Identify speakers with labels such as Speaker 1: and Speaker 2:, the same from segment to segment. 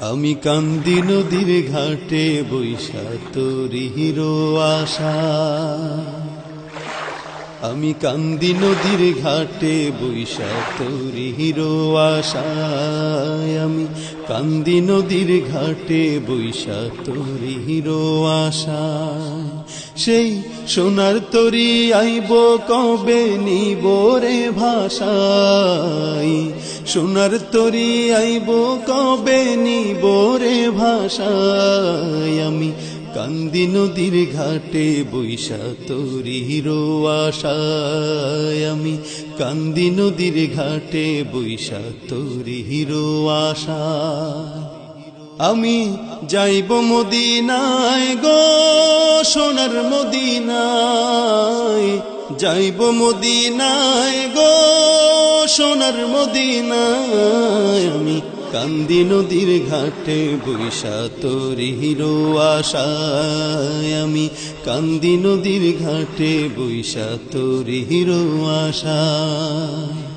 Speaker 1: আমি কান্দি নদীর ঘাটে বৈশা তোরি হিরো আশা। আমি কান্দি নদীর ঘাটে বৈশা তোরি হিরো আশায় আমি কান্দি নদীর ঘাটে বৈশা তোরি হিরো আশায় সেই সোনার তরি আইব কবে নিব রে ভাষায় সোনার তরি আইব কবে নিব রে ভাষায় আমি কান্দি নদীর ঘাটে বৈশা তোরি হিরো আশায় আমি কান্দি নদীর ঘাটে বৈশা তোরি হিরো আশায় আমি যাইব মদিনায় গো, সোনার মদিনায়। যাইব মদিনায় গো, সোনার মদিনায়। আমি কান্দি নদীর ঘাটে বৈশা তোরি হিরো আশায়। আমি কান্দি নদীর ঘাটে বৈশা তোরি হিরো আশায়।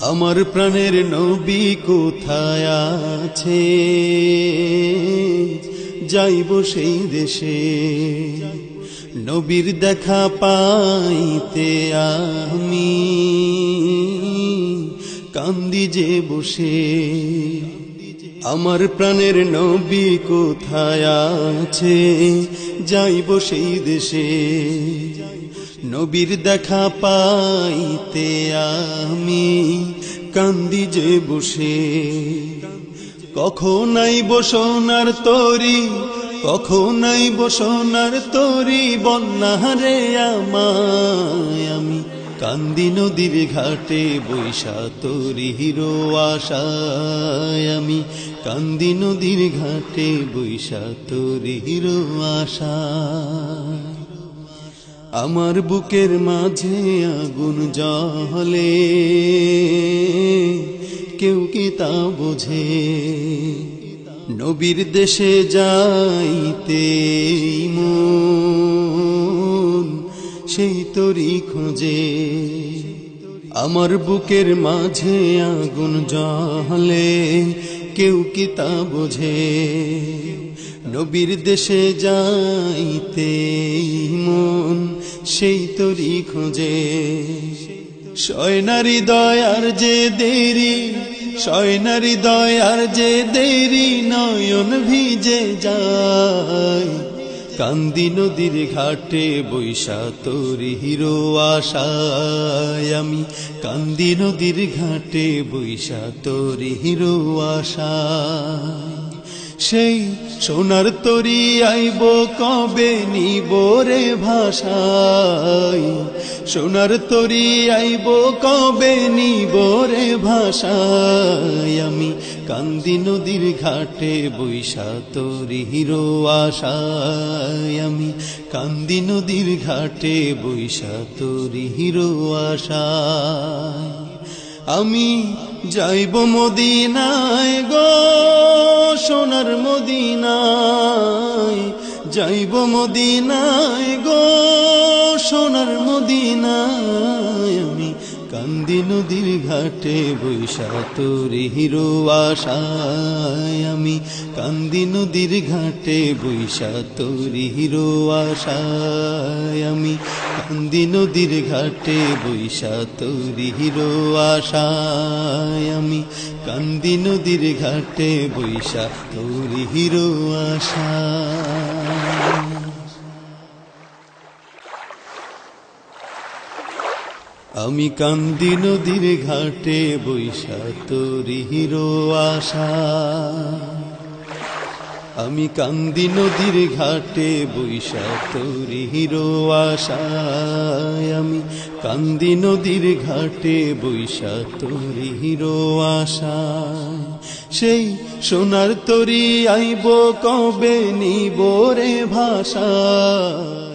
Speaker 1: আমার প্রাণের নবী কোথায় আছে? যাইব সেই দেশে। নবীর দেখা পাইতে আমি। কান্দি যে বসে। আমার প্রাণের নবী কোথায় আছে? যাইব সেই দেশে। নবীর দেখা পাইতে আমি কান্দি যে বসে। কখন আইব সোনার তরি, কখন আইব সোনার তরি বন্যারে আমায় আমি কান্দি নদীর ঘাটে বৈশা তোরি হিরো আশায় আমি কান্দি নদীর ঘাটে বৈশা তোরি হিরো আশায়। আমার বুকের মাঝে আগুন জহলে কেউ কি তা বোঝে? নবীর দেশে যাইতে মন সেই তরি খোঁজে। আমার বুকের মাঝে আগুন জহলে কেউ কি তা বোঝে? নবীর দেশে যাইতে মন সেই তরি খোঁজে। সয়নারি দয়ার যে দেরি, সয়নারি দয়ার যে দেরি নয়ন ভিজে যায়। কান্দি নদীর ঘাটে বৈশা তোরি হিরো আশায়। আমি কান্দি নদীর ঘাটে বৈশা তোরি হিরো আশায়। সেই সোনার তরি আইব, কবে নিব রে ভাষায় সোনার তরি আইব, কবে নিব রে ভাষায় আমি কান্দি নদীর ঘাটে বৈশা তরি হিরো আশায় আমি কান্দি নদীর ঘাটে বৈশা তরি হিরো আশায় আমি যাইব মদিনায় গো সোনার মদিনায়। যাইব মদিনায় কান্দি নদীর ঘাটে বৈশা তোরি হিরো আশায় আমি। কান্দি নদীর ঘাটে বৈশা তোরি হিরো আশায় আমি। কান্দি নদীর ঘাটে বৈশা তোরি হিরো আশায় আমি। কান্দি নদীর ঘাটে বৈশা তোরি হিরো আশায়। আমি কান্দি নদীর ঘাটে বৈশা তোরি হিরো আশা। আমি কান্দি নদীর ঘাটে বৈশা তোরি হিরো আশায় আমি কান্দি নদীর ঘাটে বৈশা তোরি হিরো আশায় সেই সোনার তরি আইব কবে নিব রে ভাষায়